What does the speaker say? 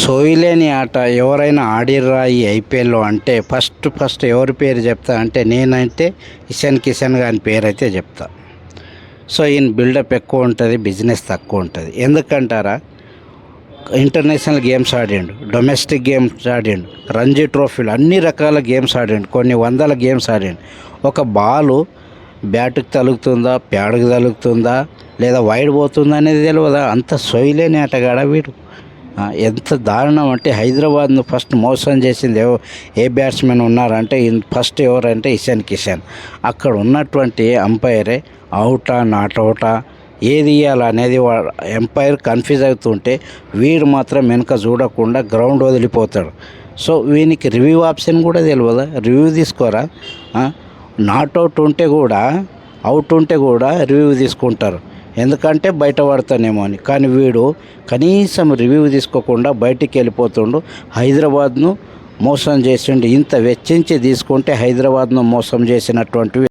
సోయిలేని ఆట ఎవరైనా ఆడిర్రా ఈ ఐపీఎల్లో అంటే ఫస్ట్ ఫస్ట్ ఎవరి పేరు చెప్తా అంటే నేనైతే ఇషన్ కిషన్ గారి పేరు అయితే చెప్తా. సో ఈయన బిల్డప్ ఎక్కువ ఉంటుంది బిజినెస్ తక్కువ ఉంటుంది. ఎందుకంటారా? ఇంటర్నేషనల్ గేమ్స్ ఆడిండు డొమెస్టిక్ గేమ్స్ ఆడిండు రంజీ ట్రోఫీలు అన్ని రకాల గేమ్స్ ఆడిండు కొన్ని వందల గేమ్స్ ఆడిండు. ఒక బాలు బ్యాట్కి తలుగుతుందా ప్యాడ్కి తలుగుతుందా లేదా వైడ్ పోతుందా అనేది తెలియదా అంత సొయిలేని ఆటగాడ వీడు? ఎంత దారుణం అంటే హైదరాబాద్ను ఫస్ట్ మోసం చేసింది ఎవ ఏ బ్యాట్స్మెన్ ఉన్నారంటే ఫస్ట్ ఎవరంటే ఇషాన్ కిషన్. అక్కడ ఉన్నటువంటి అంపైరే అవుటా నాట్ అవుటా ఏది ఇవ్వాలనేది ఎంపైర్ కన్ఫ్యూజ్ అవుతుంటే వీడు మాత్రం వెనుక చూడకుండా గ్రౌండ్ వదిలిపోతాడు. సో వీనికి రివ్యూ ఆప్షన్ కూడా తెలియదా రివ్యూ తీసుకోరా? నాట్ అవుట్ ఉంటే కూడా అవుట్ ఉంటే కూడా రివ్యూ తీసుకుంటారు. ఎందుకంటే బయట పడతానేమో అని. కానీ వీడు కనీసం రివ్యూ తీసుకోకుండా బయటికి వెళ్ళిపోతుండు. హైదరాబాద్ను మోసం చేసిండు. ఇంత వెచ్చించి తీసుకుంటే హైదరాబాద్ను మోసం చేసినటువంటివి